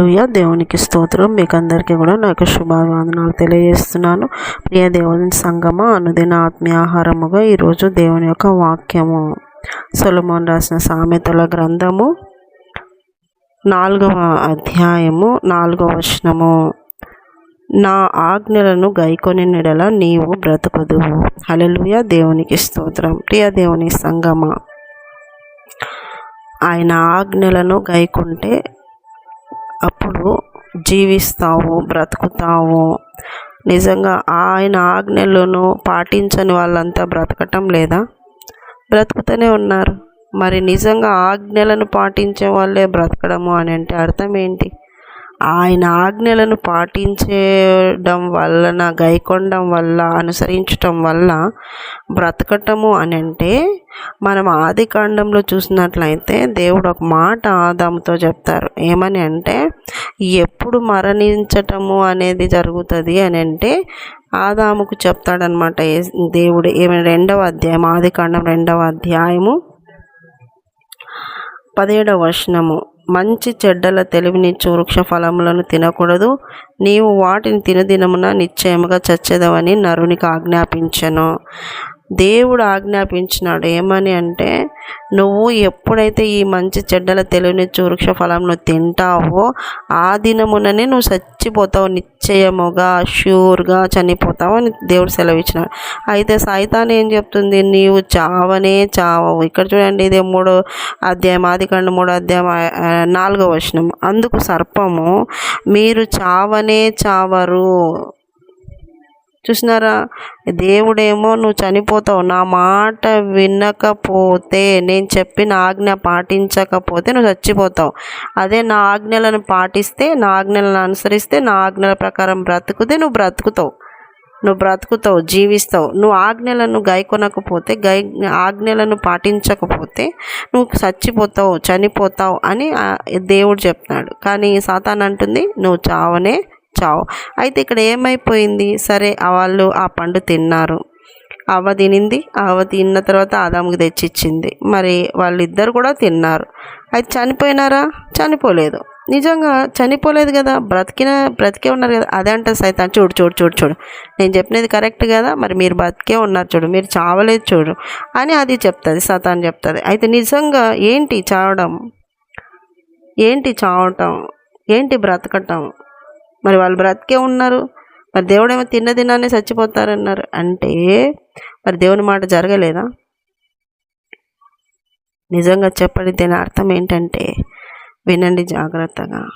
లూయ దేవునికి స్తోత్రం. మీకు అందరికీ కూడా నాకు శుభాభివందనాలు తెలియజేస్తున్నాను. ప్రియ దేవుని సంగమ అనుదిన ఆత్మీయాహారముగా ఈరోజు దేవుని యొక్క వాక్యము. సొలమోన్ రాసిన సామెతల గ్రంథము నాలుగవ అధ్యాయము నాలుగవ వచనము. నా ఆజ్ఞలను గైకొని నెడల నీవు బ్రతుకదువు. హలలుయ దేవునికి స్తోత్రం. ప్రియ దేవుని సంగమ. ఆయన ఆజ్ఞలను గైకుంటే అప్పుడు జీవిస్తావు బ్రతుకుతావు. నిజంగా ఆయన ఆజ్ఞలను పాటించని వాళ్ళంతా బ్రతకటం లేదా? బ్రతుకుతూనే ఉన్నారు. మరి నిజంగా ఆజ్ఞలను పాటించే వాళ్ళే బ్రతకడము అని అంటే అర్థం ఏంటి? ఆయన ఆజ్ఞలను పాటించడం వలన గైకొనడం వల్ల అనుసరించటం వల్ల బ్రతకటము అని అంటే మనం ఆది కాండంలో చూసినట్లయితే దేవుడు ఒక మాట ఆదాముతో చెప్తారు. ఏమని అంటే ఎప్పుడు మరణించటము అనేది జరుగుతుంది అని అంటే ఆదాముకు చెప్తాడనమాట దేవుడు ఏమైనా రెండవ అధ్యాయం ఆది కాండం రెండవ అధ్యాయము పదిహేడవ వచనము. మంచి చెడ్డల తెలివినిచ్చు వృక్ష ఫలములను తినకూడదు. నీవు వాటిని తినదినమున నిశ్చయముగా చచ్చేదవని నరునికి ఆజ్ఞాపించను. దేవుడు ఆజ్ఞాపించినాడు. ఏమని అంటే నువ్వు ఎప్పుడైతే ఈ మంచి చెడ్డల తెలివిని వృక్ష ఫలంను తింటావో ఆ దినముననే నువ్వు చచ్చిపోతావు నిశ్చయముగా ష్యూర్గా చనిపోతావు అని దేవుడు సెలవిచ్చినాడు. అయితే సైతాన్ ఏం చెప్తుంది? నీవు చావనే చావవు. ఇక్కడ చూడండి ఇదే మూడో అధ్యాయం ఆది కండ మూడో అధ్యాయం నాలుగో వచనం. అందుకు సర్పము మీరు చావనే చావరు. చూసినారా? దేవుడేమో నువ్వు చనిపోతావు. నా మాట వినకపోతే నేను చెప్పిన ఆజ్ఞ పాటించకపోతే నువ్వు చచ్చిపోతావు. అదే నా ఆజ్ఞలను పాటిస్తే నా ఆజ్ఞలను అనుసరిస్తే నా ఆజ్ఞల ప్రకారం బ్రతుకుతే నువ్వు బ్రతుకుతావు. నువ్వు బ్రతుకుతావు జీవిస్తావు. నువ్వు ఆజ్ఞలను గైకొనకపోతే గై ఆజ్ఞలను పాటించకపోతే నువ్వు చచ్చిపోతావు చనిపోతావు అని దేవుడు చెప్తున్నాడు. కానీ సాతాన్ అంటుంది నువ్వు చావనే చావు అయితే ఇక్కడ ఏమైపోయింది? సరే వాళ్ళు ఆ పండు తిన్నారు. అవ్వ తినింది. అవ్వ తిన్న తర్వాత ఆదాముకి తెచ్చిచ్చింది. మరి వాళ్ళిద్దరు కూడా తిన్నారు. అయితే చనిపోయినారా? చనిపోలేదు. నిజంగా చనిపోలేదు కదా? బ్రతికిన బ్రతికే ఉన్నారు కదా? అదే అంటే సైతాన్. చూడు చూడు చూడు చూడు. నేను చెప్పినది కరెక్ట్ కదా? మరి మీరు బ్రతికే ఉన్నారు చూడు. మీరు చావలేదు చూడు. అని అది చెప్తుంది సతాన్ చెప్తుంది. అయితే నిజంగా ఏంటి చావడం? ఏంటి చావటం? ఏంటి బ్రతకటం? మరి వాళ్ళు బ్రతికే ఉన్నారు. మరి దేవుడేమో తిన్న తిన్నానే చచ్చిపోతారన్నారు. అంటే మరి దేవుని మాట జరగలేదా? నిజంగా చెప్పండి దీని అర్థం ఏంటంటే వినండి జాగ్రత్తగా.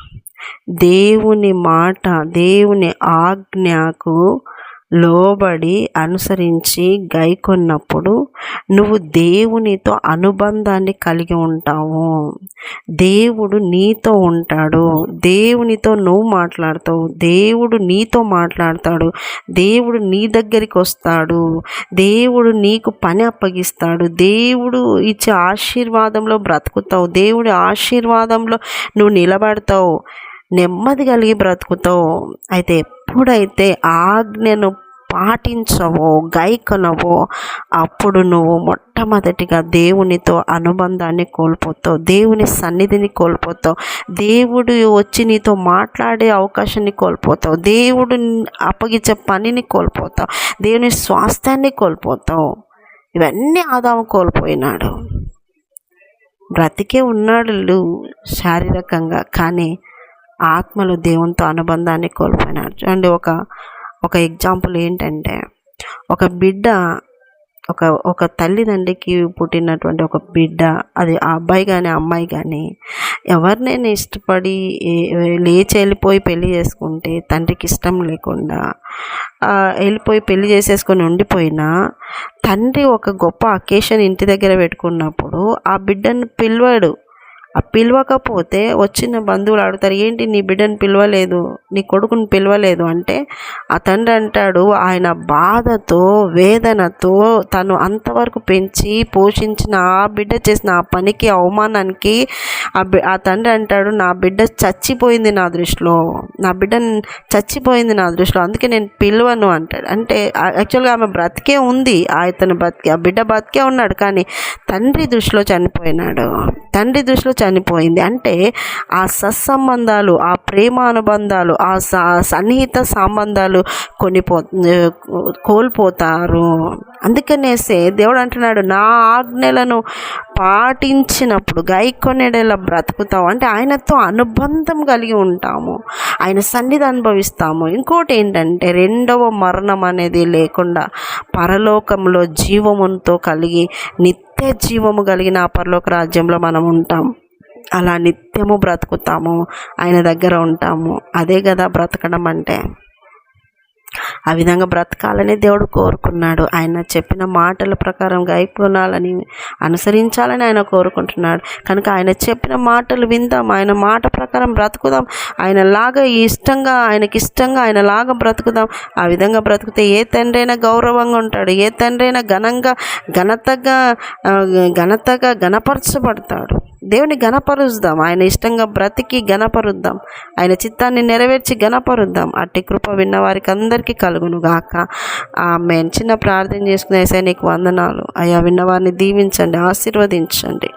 దేవుని మాట దేవుని ఆజ్ఞకు లోబడి అనుసరించి గైకొన్నప్పుడు నువ్వు దేవునితో అనుబంధాన్ని కలిగి ఉంటావు. దేవుడు నీతో ఉంటాడు. దేవునితో నువ్వు మాట్లాడతావు. దేవుడు నీతో మాట్లాడతాడు. దేవుడు నీ దగ్గరికి వస్తాడు. దేవుడు నీకు పని అప్పగిస్తాడు. దేవుడు ఇచ్చే ఆశీర్వాదంలో బ్రతుకుతావు. దేవుడి ఆశీర్వాదంలో నువ్వు నిలబడతావు. నెమ్మది కలిగి బ్రతుకుతావు. అయితే ఎప్పుడైతే ఆజ్ఞను పాటించవో గైకొనవో అప్పుడు నువ్వు మొట్టమొదటిగా దేవునితో అనుబంధాన్ని కోల్పోతావు దేవుని సన్నిధిని కోల్పోతావు దేవుడు వచ్చి నీతో మాట్లాడే అవకాశాన్ని కోల్పోతావు దేవుడు అప్పగించే పనిని కోల్పోతావు దేవుని స్వాస్థ్యాన్ని కోల్పోతావు. ఇవన్నీ ఆదాం కోల్పోయినాడు. బ్రతికే ఉన్నాడు శారీరకంగా కానీ ఆత్మలు దేవునితో అనుబంధాన్ని కోల్పోయినారు. చూడండి ఒక ఒక ఎగ్జాంపుల్ ఏంటంటే ఒక బిడ్డ ఒక ఒక తల్లిదండ్రికి పుట్టినటువంటి ఒక బిడ్డ అది ఆ అబ్బాయి కానీ అమ్మాయి కానీ ఎవరినైనా ఇష్టపడి లేచి వెళ్ళిపోయి పెళ్ళి చేసుకుంటే తండ్రికి ఇష్టం లేకుండా వెళ్ళిపోయి పెళ్ళి చేసేసుకొని ఉండిపోయినా తండ్రి ఒక గొప్ప అకేషన్ ఇంటి దగ్గర పెట్టుకున్నప్పుడు ఆ బిడ్డను పిలవాడు. పిలవకపోతే వచ్చిన బంధువులు అడుగుతారు ఏంటి నీ బిడ్డను పిలవలేదు? నీ కొడుకుని పిలవలేదు? అంటే ఆ తండ్రి అంటాడు ఆయన బాధతో వేదనతో తను అంతవరకు పెంచి పోషించిన ఆ బిడ్డ చేసిన ఆ పనికి అవమానానికి ఆ బి ఆ తండ్రి అంటాడు నా బిడ్డ చచ్చిపోయింది నా దృష్టిలో. నా బిడ్డ చచ్చిపోయింది నా దృష్టిలో. అందుకే నేను పిలవను అంటాడు. అంటే యాక్చువల్గా ఆమె బ్రతికే ఉంది. ఇతను బ్రతికే ఆ బిడ్డ బ్రతికే ఉన్నాడు. కానీ తండ్రి దృష్టిలో చనిపోయినాడు. తండ్రి దృష్టిలో చనిపోయింది. అంటే ఆ సత్సంబంధాలు ఆ ప్రేమ అనుబంధాలు ఆ స సన్నిహిత సంబంధాలు కొనిపో కోల్పోతారు. అందుకనేసే దేవుడు అంటున్నాడు నా ఆజ్ఞలను పాటించినప్పుడు గైకొనేడేలా బ్రతుకుతాం అంటే ఆయనతో అనుబంధం కలిగి ఉంటాము. ఆయన సన్నిధి అనుభవిస్తాము. ఇంకోటి ఏంటంటే రెండవ మరణం అనేది లేకుండా పరలోకంలో జీవముతో కలిగి నిత్య జీవము కలిగిన ఆ పరలోక రాజ్యంలో మనం ఉంటాం. అలా నిత్యము బ్రతుకుతాము. ఆయన దగ్గర ఉంటాము. అదే కదా బ్రతకడం అంటే. ఆ విధంగా బ్రతకాలని దేవుడు కోరుకున్నాడు. ఆయన చెప్పిన మాటల ప్రకారం గైపోనాలని అనుసరించాలని ఆయన కోరుకుంటున్నాడు. కనుక ఆయన చెప్పిన మాటలు విందాం. ఆయన మాట ప్రకారం బ్రతుకుదాం. ఆయనలాగా ఇష్టంగా ఆయనకి ఇష్టంగా ఆయనలాగా బ్రతుకుదాం. ఆ విధంగా బ్రతికితే ఏ తండ్రి అయినా గౌరవంగా ఉంటాడు. ఏ తండ్రి అయినా ఘనంగా ఘనతగా ఘనతగా ఘనపరచబడతాడు. దేవుని ఘనపరుద్దాం. ఆయన ఇష్టంగా బ్రతికి ఘనపరుద్దాం. ఆయన చిత్తాన్ని నెరవేర్చి ఘనపరుద్దాం. అట్టి కృప విన్న వారికి అందరికీ కలుగును గాక. ఆమె చిన్న ప్రార్థన చేసుకునే ఏసయ్య నీకు వందనాలు. అయ్యా విన్నవారిని దీవించండి ఆశీర్వదించండి.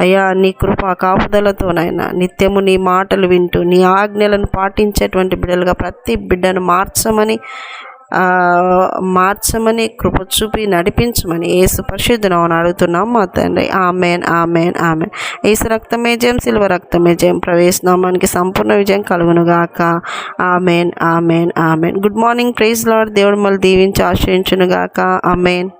అయ్యా నీ కృప కాపుదలతోనైనా నిత్యము నీ మాటలు వింటూ నీ ఆజ్ఞలను పాటించేటువంటి బిడ్డలుగా ప్రతి బిడ్డను మార్చమని మార్చమని కృప చూపి నడిపించమని ఏసు పరిశుద్ధనం అడుగుతున్నాం మా తండ్రి. Amen amen amen. ఏసు రక్తమే జయం సిల్వ రక్తమే జయం. ప్రవేశనామానికి సంపూర్ణ విజయం కలుగునుగాక amen amen amen. Good morning praise lord దేవుడు మళ్ళీ దీవించి ఆశ్రయించునుగాక ఆమెన్.